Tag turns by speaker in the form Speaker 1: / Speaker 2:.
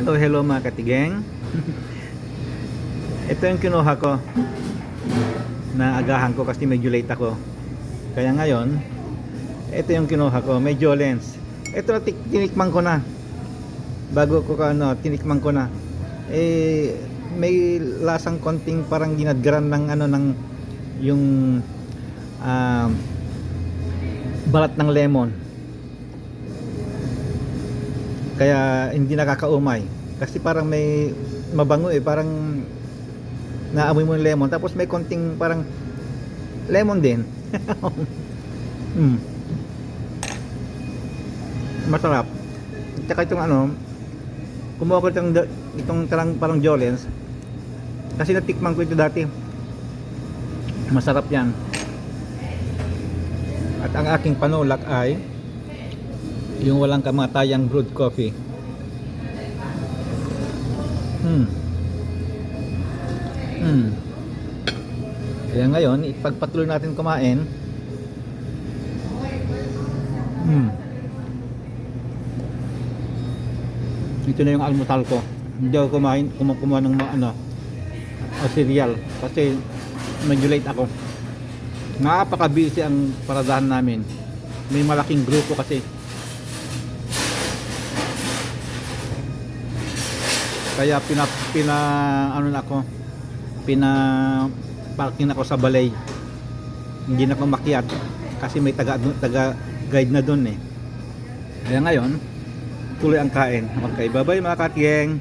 Speaker 1: Hello, hello mga katigeng. Ito yung kinuha ko na agahan ko kasi medyo late ako. Kaya ngayon, ito yung kinuha ko, medyo lens. Ito na tinikman ko na. Bago ko ka ano, tinikman ko na. Eh may lasang konting parang ginadgaran ng ano ng yung ah, balat ng lemon. Kaya hindi nakakaumay. Kasi parang may mabango eh, parang naamoy mo yung lemon tapos may konting parang lemon din. mm. Masarap. Tsaka itong ano, kumuha ko itong, itong tarang parang Jolens kasi natikman ko ito dati. Masarap yan. At ang aking panulak ay yung walang kamatayang brewed coffee. Hmm. Hmm. Kaya ngayon, ipagpatuloy natin kumain. Hmm. Ito na yung almusal ko. Hindi ako kumain, kum- kumuha ng mga ano, o cereal. Kasi medyo late ako. Napaka-busy ang paradahan namin. May malaking grupo kasi. Kaya pina, pina ano na ako, pina parking ako sa balay. Hindi na ako makiat kasi may taga taga guide na doon eh. Kaya ngayon, tuloy ang kain. Okay, bye-bye mga katiyeng.